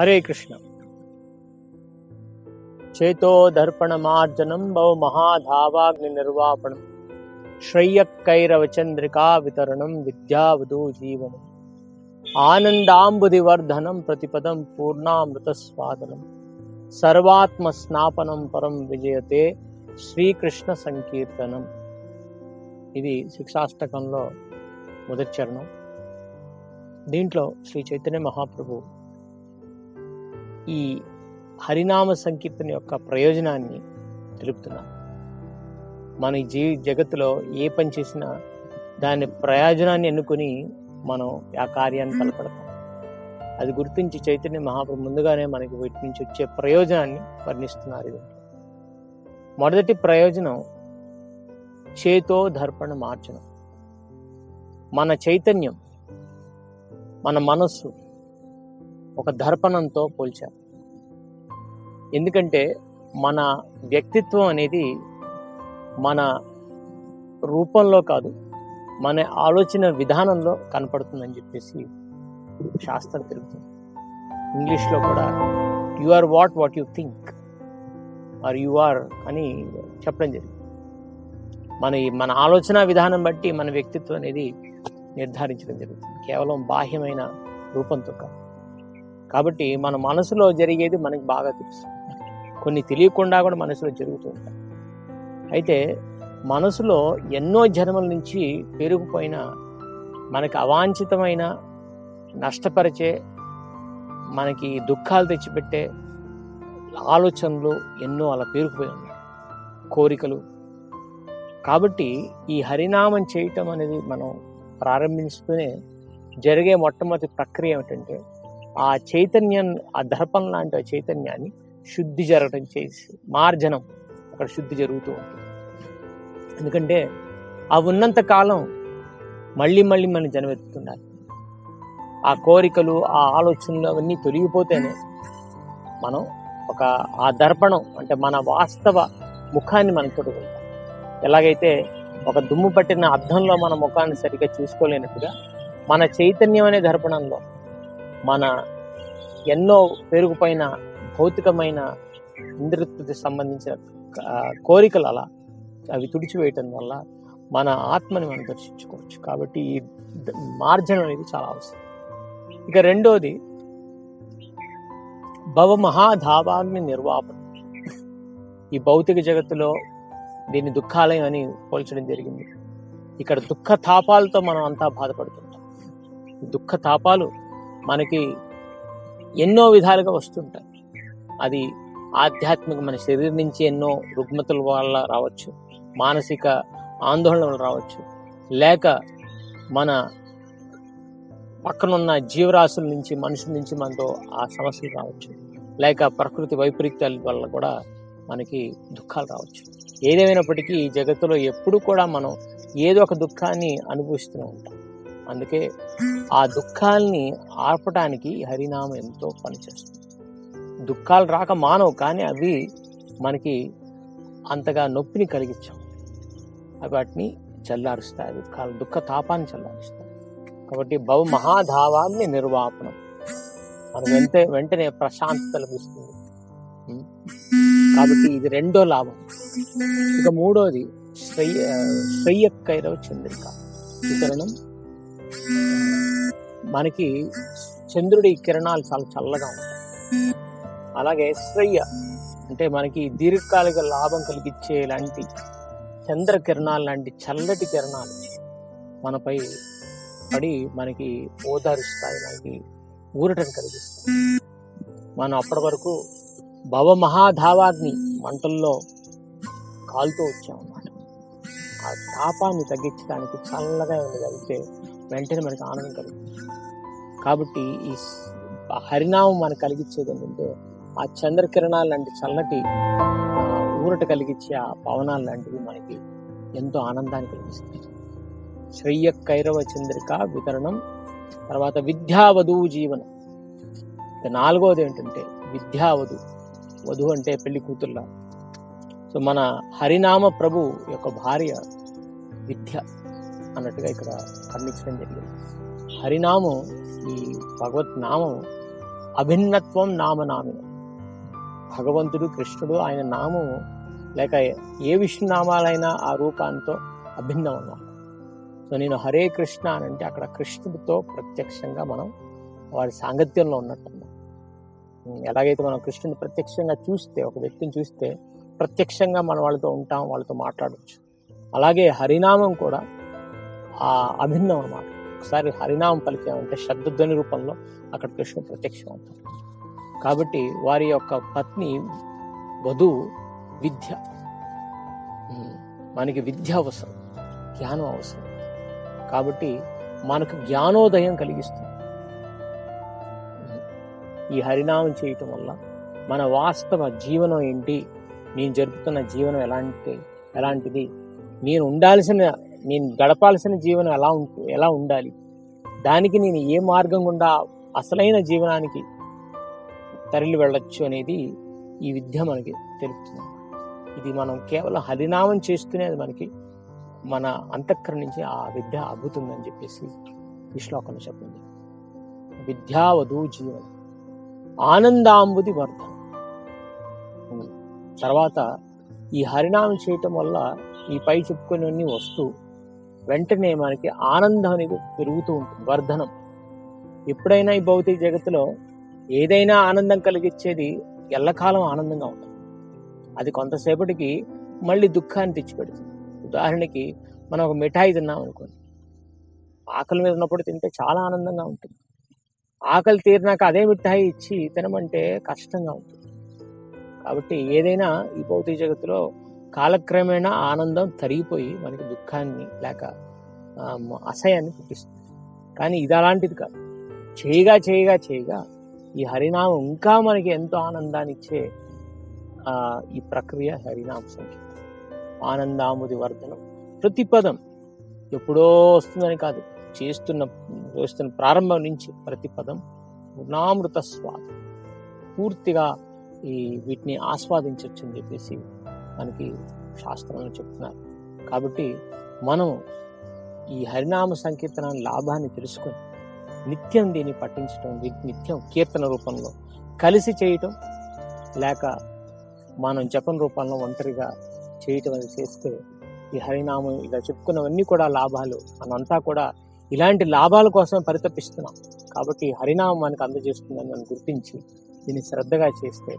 హరే కృష్ణ. చేతో దర్పణమార్జనం భవ మహాధావాగ్ని నిర్వాపణం. శ్రయ్యక్కైరవ చంద్రికా వితరణం విద్యావధూ జీవనం. ఆనందాంబుదివర్ధనం ప్రతిపదం పూర్ణామృత స్వాదనం సర్వాత్మ స్నాపనం పరం విజయతే శ్రీకృష్ణ సంకీర్తనం. ఇది శిక్షాష్టకంలో మొదటి చరణం. దీంట్లో శ్రీ చైతన్య మహాప్రభు ఈ హరినామ సంకీర్తన యొక్క ప్రయోజనాన్ని తెలుపుతున్నారు మన జీ జగత్తులో ఏ పని చేసినా దాని ప్రయోజనాన్ని ఎన్నుకొని మనం ఆ కార్యాన్ని తలపడతాం. అది గుర్తించి చైతన్య మహాప్రభు ముందుగానే మనకి వీటి నుంచి వచ్చే ప్రయోజనాన్ని వర్ణిస్తున్నారు ఇది మొదటి ప్రయోజనం చేతో దర్పణ మార్చడం. మన చైతన్యం మన మనస్సు ఒక దర్పణంతో పోల్చారు. ఎందుకంటే మన వ్యక్తిత్వం అనేది మన రూపంలో కాదు మన ఆలోచన విధానంలో కనపడుతుందని చెప్పేసి శాస్త్రం తెలుపుతుంది. ఇంగ్లీష్లో కూడా you are what what you think are you are అని చెప్పడం జరిగింది. మన మన ఆలోచన విధానం బట్టి మన వ్యక్తిత్వం అనేది నిర్ధారించడం జరుగుతుంది. కేవలం బాహ్యమైన రూపంతో కాదు. కాబట్టి మన మనసులో జరిగేది మనకి బాగా తెలుసు. కొన్ని తెలియకుండా కూడా మనసులో జరుగుతూ ఉంటాయి. అయితే మనసులో ఎన్నో జన్మల నుంచి పెరిగిపోయిన మనకి అవాంఛితమైన నష్టపరిచే మనకి దుఃఖాలు తెచ్చిపెట్టే ఆలోచనలు ఎన్నో అలా పేరుకుపోయి ఉన్నాయి. కోరికలు. కాబట్టి ఈ హరినామం చేయటం అనేది మనం ప్రారంభిస్తూనే జరిగే మొట్టమొదటి ప్రక్రియ ఏమిటంటే ఆ చైతన్యం ఆ దర్పం లాంటి ఆ చైతన్యాన్ని శుద్ధి జరగడం చేసి మార్జనం అక్కడ శుద్ధి జరుగుతూ ఉంటుంది. ఎందుకంటే ఆ ఉన్నంత కాలం మళ్ళీ మళ్ళీ మనం జన్మెత్తుతున్నారు ఆ కోరికలు ఆ ఆలోచనలు అవన్నీ తొలగిపోతేనే మనం ఒక ఆ దర్పణం అంటే మన వాస్తవ ముఖాన్ని మనం తొడగలుగుతాం ఎలాగైతే ఒక దుమ్ము పట్టిన అర్థంలో మన ముఖాన్ని సరిగ్గా చూసుకోలేనట్టుగా మన చైతన్యం అనే దర్పణంలో మన ఎన్నో పెరుగుపోయిన భౌతికమైన ఇంద్రత్వకి సంబంధించిన కోరికలు అలా అవి తుడిచివేయటం వల్ల మన ఆత్మని మనం దర్శించుకోవచ్చు. కాబట్టి ఈ మార్జనం అనేది చాలా అవసరం. ఇక రెండోది భవ మహాధావాగ్ని నిర్వాపణ ఈ భౌతిక జగత్తులో దీన్ని దుఃఖాలయం అని పోల్చడం జరిగింది. ఇక్కడ దుఃఖ తాపాలతో మనం అంతా బాధపడుతుంటాం. దుఃఖ తాపాలు మనకి ఎన్నో విధాలుగా వస్తుంటాయి. అది ఆధ్యాత్మిక మన శరీరం నుంచి ఎన్నో రుగ్మతల వల్ల రావచ్చు మానసిక ఆందోళనలు రావచ్చు లేక మన పక్కనున్న జీవరాశుల నుంచి మనుషుల నుంచి మనతో ఆ సమస్యలు రావచ్చు లేక ప్రకృతి వైపరీత్యాల వల్ల కూడా మనకి దుఃఖాలు రావచ్చు. ఏదేమైనప్పటికీ ఈ జగత్తులో ఎప్పుడు కూడా మనం ఏదో ఒక దుఃఖాన్ని అనుభవిస్తూనే ఉంటాం. అందుకే ఆ దుఃఖాల్ని ఆర్పటానికి హరినామం ఎంతో పనిచేస్తుంది. దుఃఖాలు రాక మానవు కానీ అవి మనకి అంతగా నొప్పిని కలిగించాం అవి వాటిని చల్లారుస్తాయి దుఃఖాలు దుఃఖ తాపాన్ని చల్లారుస్తాయి. కాబట్టి భవ మహాధావాన్ని నిర్వాపనం మనం వెంటే వెంటనే ప్రశాంతత లభిస్తుంది. కాబట్టి ఇది రెండో లాభం. ఇక మూడోది శ్రేయ శ్రేయక్కైరవ చంద్రిక. వితరణం మనకి చంద్రుడి కిరణాలు చాలా చల్లగా ఉంటాయి. అలాగే శ్రయ్య అంటే మనకి దీర్ఘకాలిక లాభం కలిగించే లాంటి చంద్ర కిరణాలు లాంటి చల్లటి కిరణాలు మనపై పడి మనకి ఓదారుస్తాయి మనకి ఊరటం కలిగిస్తాయి. మనం అప్పటి వరకు భవ మహాధావాగ్ని మంటల్లో కాలుతూ వచ్చామన్నమాట. ఆ తాపాన్ని తగ్గించడానికి చల్లగా ఉండగలిగితే వెంటనే మనకి ఆనందం కలుగుతుంది. కాబట్టి ఈ హరినామం మనకు కలిగించేది ఏంటంటే ఆ చంద్రకిరణాలు లాంటి చల్లటి ఊరట కలిగించే ఆ పవనాలు లాంటివి మనకి ఎంతో ఆనందాన్ని కలిగిస్తుంది శ్రేయ కైరవ చంద్రిక వితరణం తర్వాత విద్యావధువు జీవనం. ఇక నాలుగవది ఏంటంటే విద్యావధు. వధువు అంటే పెళ్ళి కూతుర్లా సో మన హరినామ ప్రభు యొక్క భార్య విద్య అన్నట్టుగా ఇక్కడ వర్ణించడం జరిగింది. హరినామం ఈ భగవత్ నామం అభిన్నత్వం నామనామినం. భగవంతుడు కృష్ణుడు ఆయన నామము లేక ఏ విష్ణు నామాలైనా ఆ రూపాంతో అభిన్నం అన్నమాట సో నేను హరే కృష్ణ అని అంటే అక్కడ కృష్ణుడితో ప్రత్యక్షంగా మనం వారి సాంగత్యంలో ఉన్నట్టున్నాం. ఎలాగైతే మనం కృష్ణుని ప్రత్యక్షంగా చూస్తే ఒక వ్యక్తిని చూస్తే ప్రత్యక్షంగా మనం వాళ్ళతో ఉంటాం వాళ్ళతో మాట్లాడవచ్చు అలాగే హరినామం కూడా ఆ అభిన్నం అన్నమాట ఒకసారి హరినామం పలికామంటే శబ్దధ్వని రూపంలో అక్కడ కృష్ణుడు ప్రత్యక్షం అవుతాడు. కాబట్టి వారి యొక్క పత్ని వధువు విద్య. మనకి విద్య అవసరం జ్ఞానం అవసరం. కాబట్టి మనకు జ్ఞానోదయం కలిగిస్తుంది. ఈ హరినామం చేయటం వల్ల మన వాస్తవ జీవనం ఏంటి? నేను జరుపుతున్న జీవనం ఎలాంటి ఎలాంటిది? నేను ఉండాల్సిన నేను గడపాల్సిన జీవనం ఎలా ఎలా ఉండాలి? దానికి నేను ఏ మార్గం గుండా అసలైన జీవనానికి తరలి వెళ్ళొచ్చు అనేది ఈ విద్య మనకి తెలుపుతుంది. ఇది మనం కేవలం హరినామం చేస్తూనే అది మనకి మన అంతఃకరణ నుంచి ఆ విద్య అబ్బుతుందని చెప్పేసి ఈ శ్లోకంలో చెప్పింది. విద్యావధు జీవనం. ఆనందాంబుది వర్ధన. తర్వాత ఈ హరినామం చేయటం వల్ల ఈ పై చెప్పుకునేవన్నీ వస్తూ వెంటనే మనకి ఆనందం అనేది పెరుగుతూ ఉంటుంది వర్ధనం. ఎప్పుడైనా ఈ భౌతిక జగత్తులో ఏదైనా ఆనందం కలిగించేది ఎల్లకాలం ఆనందంగా ఉంటుంది. అది కొంతసేపటికి మళ్ళీ దుఃఖాన్ని తెచ్చిపెడుతుంది. ఉదాహరణకి మనం ఒక మిఠాయి తిన్నాం అనుకోండి. ఆకలి మీద ఉన్నప్పుడు తింటే చాలా ఆనందంగా ఉంటుంది. ఆకలి తీరినాక అదే మిఠాయి ఇచ్చి తినమంటే కష్టంగా ఉంటుంది. కాబట్టి ఏదైనా ఈ భౌతిక జగత్తులో కాలక్రమేణా ఆనందం తరిగిపోయి మనకి దుఃఖాన్ని లేక అసహ్యాన్ని పుట్టిస్తుంది. కానీ ఇది అలాంటిది కాదు. చేయగా చేయగా చేయగా ఈ హరినామం ఇంకా మనకి ఎంతో ఆనందాన్ని ఇచ్చే ఈ ప్రక్రియ హరినామ సంఖ్య ఆనందాముది వర్ధనం. ప్రతి పదం ఎప్పుడో వస్తుందని కాదు చేస్తున్న చేస్తున్న ప్రారంభం నుంచి ప్రతి పదం గుణామృత స్వాదం. పూర్తిగా ఈ వీటిని ఆస్వాదించవచ్చు అని చెప్పేసి మనకి శాస్త్రంలో చెప్తున్నారు. కాబట్టి మనం ఈ హరినామ సంకీర్తన లాభాన్ని తెలుసుకొని నిత్యం దీన్ని పఠించటం నిత్యం కీర్తన రూపంలో కలిసి చేయటం లేక మనం జపం రూపంలో ఒంటరిగా చేయటం అది చేస్తే ఈ హరినామం ఇలా చెప్పుకున్నవన్నీ కూడా లాభాలు. మనంతా కూడా ఇలాంటి లాభాల కోసం పరితపిస్తున్నాం. కాబట్టి హరినామం మనకు అందజేస్తుందని మనం గుర్తించి దీన్ని శ్రద్ధగా చేస్తే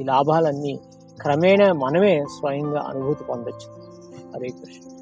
ఈ లాభాలన్నీ క్రమేణా మనమే స్వయంగా అనుభూతి పొందొచ్చు హరే కృష్ణ